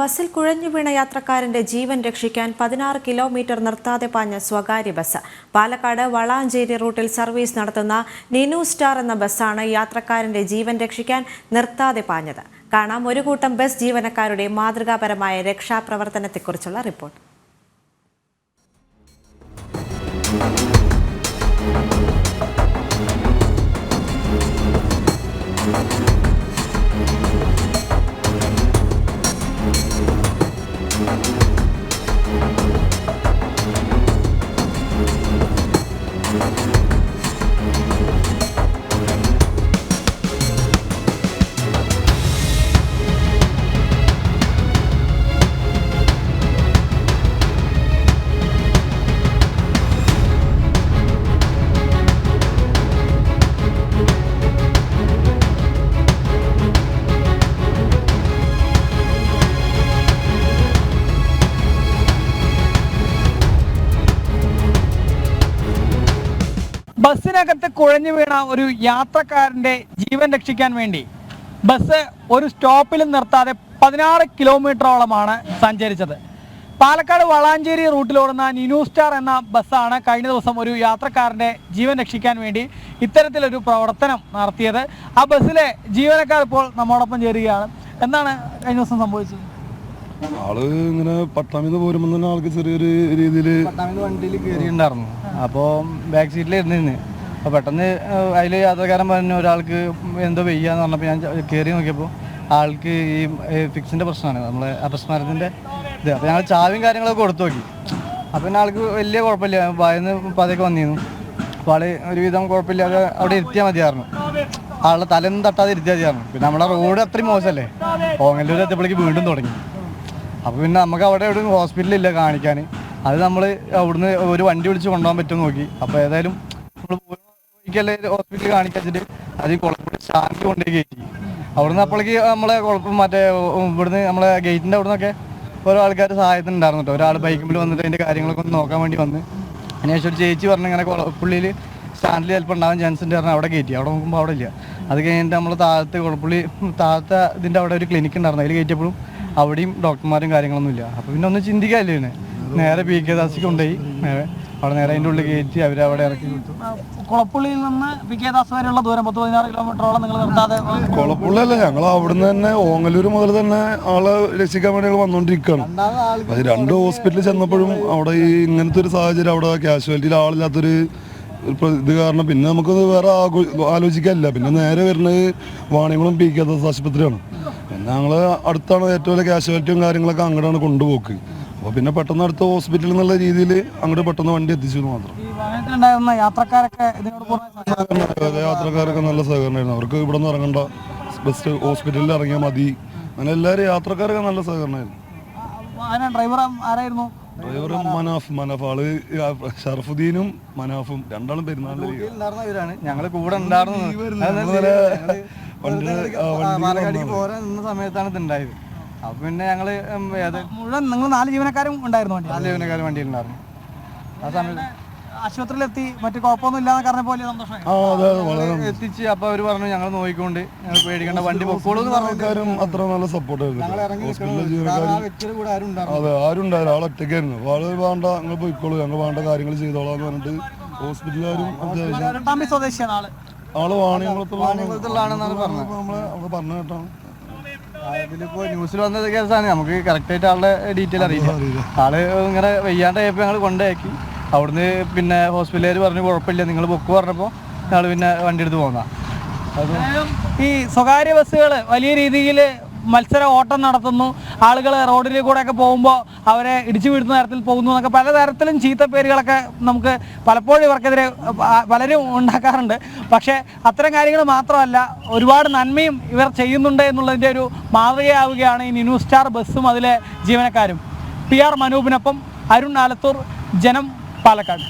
ബസ്സിൽ കുഴഞ്ഞു വീണ യാത്രക്കാരന്റെ ജീവൻ രക്ഷിക്കാൻ പതിനാറ് കിലോമീറ്റർ നിർത്താതെ പാഞ്ഞ സ്വകാര്യ ബസ്. പാലക്കാട് വളാഞ്ചേരി റൂട്ടിൽ സർവീസ് നടത്തുന്ന നിനു സ്റ്റാർ എന്ന ബസ്സാണ് യാത്രക്കാരന്റെ ജീവൻ രക്ഷിക്കാൻ നിർത്താതെ പാഞ്ഞത്. കാണാം ഒരു കൂട്ടം ബസ് ജീവനക്കാരുടെ മാതൃകാപരമായ രക്ഷാപ്രവർത്തനത്തെക്കുറിച്ചുള്ള റിപ്പോർട്ട്. ബസ്സിനകത്ത് കുഴഞ്ഞു വീണ ഒരു യാത്രക്കാരന്റെ ജീവൻ രക്ഷിക്കാൻ വേണ്ടി ബസ് ഒരു സ്റ്റോപ്പിലും നിർത്താതെ പതിനാറ് കിലോമീറ്ററോളമാണ് സഞ്ചരിച്ചത്. പാലക്കാട് വളാഞ്ചേരി റൂട്ടിലോടുന്ന നിനു സ്റ്റാർ എന്ന ബസ്സാണ് കഴിഞ്ഞ ദിവസം ഒരു യാത്രക്കാരന്റെ ജീവൻ രക്ഷിക്കാൻ വേണ്ടി ഇത്തരത്തിലൊരു പ്രവർത്തനം നടത്തിയത്. ആ ബസ്സിലെ ജീവനക്കാർ ഇപ്പോൾ നമ്മോടൊപ്പം ചേരുകയാണ്. എന്താണ് കഴിഞ്ഞ ദിവസം സംഭവിച്ചത്? ആൾ ഇങ്ങനെ പട്ടാമിന്ന് പോരുമ്പോൾ തന്നെ ആൾക്ക് ചെറിയൊരു രീതിയിൽ പട്ടാമിന്ന് വണ്ടിയിൽ കയറിയിട്ടുണ്ടായിരുന്നു അപ്പോൾ ബാക്ക് സീറ്റിൽ ഇരുന്നിരുന്നു അപ്പോൾ പെട്ടെന്ന് അതിൽ യാത്രക്കാരൻ പറഞ്ഞു ഒരാൾക്ക് എന്തോ വെയ്യാന്ന് പറഞ്ഞപ്പോൾ ഞാൻ കയറി നോക്കിയപ്പോൾ ആൾക്ക് ഈ ഫിക്സിന്റെ പ്രശ്നമാണ് നമ്മളെ അപസ്മാരത്തിന്റെ ഇത്. അപ്പോൾ ഞങ്ങൾ ചാവിയും കാര്യങ്ങളൊക്കെ കൊടുത്തു നോക്കി. അപ്പോൾ പിന്നെ ആൾക്ക് വലിയ കുഴപ്പമില്ല. ഭയന്ന് പതയൊക്കെ വന്നിരുന്നു. അപ്പോൾ ആൾ ഒരുവിധം കുഴപ്പമില്ലാതെ അവിടെ ഇരുത്തിയാൽ മതിയായിരുന്നു. ആളുടെ തലയൊന്നും തട്ടാതെ ഇരുത്തിയാൽ മതിയായിരുന്നു. പിന്നെ നമ്മുടെ റോഡ് അത്രയും മോശമല്ലേ? ഓങ്ങല്ലൂർ എത്തിയപ്പോഴേക്ക് വീണ്ടും തുടങ്ങി. അപ്പോൾ പിന്നെ നമുക്ക് അവിടെ എവിടെ ഹോസ്പിറ്റലില്ല കാണിക്കാൻ. അത് നമ്മൾ അവിടുന്ന് ഒരു വണ്ടി വിളിച്ച് കൊണ്ടുപോകാൻ പറ്റും നോക്കി. അപ്പോൾ ഏതായാലും നമ്മൾ ഹോസ്പിറ്റലിൽ കാണിക്കാച്ചിട്ട് അത് ഈ ശാന്തി കൊണ്ടേ കയറ്റി അവിടുന്ന് അപ്പോഴേക്ക് നമ്മളെ കുഴപ്പം മറ്റേ ഇവിടുന്ന് നമ്മളെ ഗേറ്റിന്റെ അവിടുന്നൊക്കെ ഓരോ ആൾക്കാർ സഹായത്തിന് ഉണ്ടായിരുന്നു കേട്ടോ ഒരാൾ ബൈക്കിൽ വന്നിട്ട് അതിന്റെ കാര്യങ്ങളൊക്കെ ഒന്ന് നോക്കാൻ വേണ്ടി വന്ന്. അതിനുശേഷം ഒരു ചേച്ചി പറഞ്ഞു ഇങ്ങനെ കുളപ്പുള്ളിയിൽ സ്റ്റാൻഡിൽ ചിലപ്പോൾ ഉണ്ടാവാൻ ചാൻസ് ഉണ്ട് പറഞ്ഞാൽ അവിടെ കയറ്റി അവിടെ നോക്കുമ്പോൾ അവിടെ ഇല്ല. അത് കഴിഞ്ഞിട്ട് നമ്മൾ താഴത്ത് കുളപ്പുള്ളി താഴത്തെ ഇതിന്റെ അവിടെ ഒരു ക്ലിനിക്ക് ഉണ്ടായിരുന്നു. അതിൽ കയറ്റിയപ്പോഴും അവിടെയും ഡോക്ടർമാരും കാര്യങ്ങളൊന്നും ഇല്ല അപ്പോൾ പിന്നെ ഒന്നും ചിന്തിക്കാല്ലേ നേരെ പി കെ ദാസിക്ക് കൊണ്ടുപോയി. നേരെ അവിടെ നേരെ അതിന്റെ ഉള്ളിൽ കയറ്റി അവരെ അവിടെ ഇറക്കി കുളപ്പുള്ളിയിൽ നിന്ന് പി കെ ദാസ് വരെയുള്ള ദൂരം പത്ത് പതിനാറ് കിലോമീറ്ററോളം നിങ്ങൾ നിർത്താതെ കുഴപ്പമില്ലല്ലേ ഞങ്ങൾ അവിടുന്ന് തന്നെ ഓങ്ങലൂർ മുതൽ തന്നെ ആളെ രക്ഷിക്കാൻ വേണ്ടി ഞങ്ങൾ വന്നുകൊണ്ടിരിക്കുകയാണ് അത് രണ്ട് ഹോസ്പിറ്റലിൽ ചെന്നപ്പോഴും അവിടെ ഈ ഇങ്ങനത്തെ ഒരു സാഹചര്യം അവിടെ കാഷ്വാലിറ്റിയിൽ ആളില്ലാത്തൊരു ഒരു ഇത് കാരണം പിന്നെ നമുക്ക് വേറെ ആലോചിക്കാനില്ല. പിന്നെ നേരെ വരുന്നത് വാണിയംകുളം പി കെ ദാസ് ആശുപത്രിയാണ്. പിന്നെ ഞങ്ങൾ അടുത്താണ് ഏറ്റവും വലിയ കാഷ്വാലിറ്റിയും കാര്യങ്ങളൊക്കെ അങ്ങോട്ടാണ് കൊണ്ടുപോക്ക്. അപ്പോൾ പിന്നെ പെട്ടെന്ന് അടുത്ത ഹോസ്പിറ്റലിൽ എന്നുള്ള രീതിയിൽ അങ്ങോട്ട് പെട്ടെന്ന് വണ്ടി എത്തിച്ചു മാത്രം. യാത്രക്കാരൊക്കെ നല്ല സഹകരണമായിരുന്നു. അവർക്ക് ഇവിടെ നിന്ന് ഇറങ്ങണ്ട ബെസ്റ്റ് ഹോസ്പിറ്റലിൽ ഇറങ്ങിയാൽ മതി. അങ്ങനെ എല്ലാവരും യാത്രക്കാരൊക്കെ നല്ല സഹകരണമായിരുന്നു. ഡ്രൈവർ ആരായിരുന്നു? ഡ്രൈവർ മനാഫ്. മനാഫ് ആൾ ഷറഫുദ്ദീനും മനാഫും രണ്ടാളും പെരുന്നാളിൽ ഞങ്ങൾ കൂടെ ഉണ്ടായിരുന്നു പാലക്കാടേക്ക് പോരാൻ നിന്ന സമയത്താണ് ഇത് ഉണ്ടായത്. അപ്പോൾ പിന്നെ ഞങ്ങൾ ഏത്? മുഴുവൻ നിങ്ങൾ നാല് ജീവനക്കാരും ഉണ്ടായിരുന്നു വണ്ടി നാല് ജീവനക്കാർ വണ്ടിയിലുണ്ടായിരുന്നു. ആ സമയത്ത് ആശുപത്രിയിലെത്തി മറ്റു കുഴപ്പമൊന്നും ഇല്ലാന്ന് സന്തോഷമായി. എത്തിച്ച് അപ്പോൾ അവർ പറഞ്ഞു ഞങ്ങൾ നോക്കിക്കൊണ്ട് ഞങ്ങൾ പേടിക്കേണ്ട വണ്ടി പൊക്കോളൂ എന്ന് പറഞ്ഞു ആൾക്കാരും അത്ര നല്ല ജീവനക്കാരും ഉണ്ടായിരുന്നു അതെ ആരും ഉണ്ടായില്ല ആൾ ഒറ്റയ്ക്കായിരുന്നു. ആൾ വേണ്ട ഞങ്ങൾ പോയിക്കോളൂ. ഞങ്ങൾ വേണ്ട കാര്യങ്ങൾ ചെയ്തോളാന്ന് പറഞ്ഞിട്ട് ഹോസ്പിറ്റലുകാരും സ്വദേശിയാണ് ആൾ. ആൾ വാണിയംകുളത്തുള്ള വാണിയംകുളത്തുള്ളതാണെന്നാണ് പറഞ്ഞത്. നമ്മളെ പറഞ്ഞു ഇതിലിപ്പോ ന്യൂസിൽ വന്നത് കേസാണ് നമുക്ക് കറക്റ്റ് ആയിട്ട് ആളുടെ ഡീറ്റെയിൽ അറിയില്ല ആൾ ഇങ്ങനെ വയ്യാണ്ടായപ്പോ ഞങ്ങൾ കൊണ്ടാക്കി. അവിടുന്ന് പിന്നെ ഹോസ്പിറ്റലുകാർ പറഞ്ഞു കുഴപ്പമില്ല നിങ്ങൾ ബുക്ക് പറഞ്ഞപ്പോൾ ഞങ്ങൾ പിന്നെ വണ്ടി എടുത്ത് പോന്നാ ഈ സ്വകാര്യ ബസ്സുകൾ വലിയ രീതിയിൽ മത്സര ഓട്ടം നടത്തുന്നു. ആളുകൾ റോഡിൽ ഒക്കെ പോകുമ്പോൾ അവരെ ഇടിച്ചു വീഴ്ത്തുന്ന തരത്തിൽ പോകുന്നു എന്നൊക്കെ പലതരത്തിലും ചീത്ത പേരുകളൊക്കെ നമുക്ക് പലപ്പോഴും ഇവർക്കെതിരെ പലരും ഉണ്ടാക്കാറുണ്ട്. പക്ഷേ അത്തരം കാര്യങ്ങൾ മാത്രമല്ല ഒരുപാട് നന്മയും ഇവർ ചെയ്യുന്നുണ്ട് എന്നുള്ളതിന്റെ ഒരു മാതൃകയാവുകയാണ് ഈ ന്യൂസ് സ്റ്റാർ ബസ്സും അതിലെ ജീവനക്കാരും. പി ആർ മനൂപിനൊപ്പം അരുൺ ആലത്തൂർ ജനം പാലക്കാട്.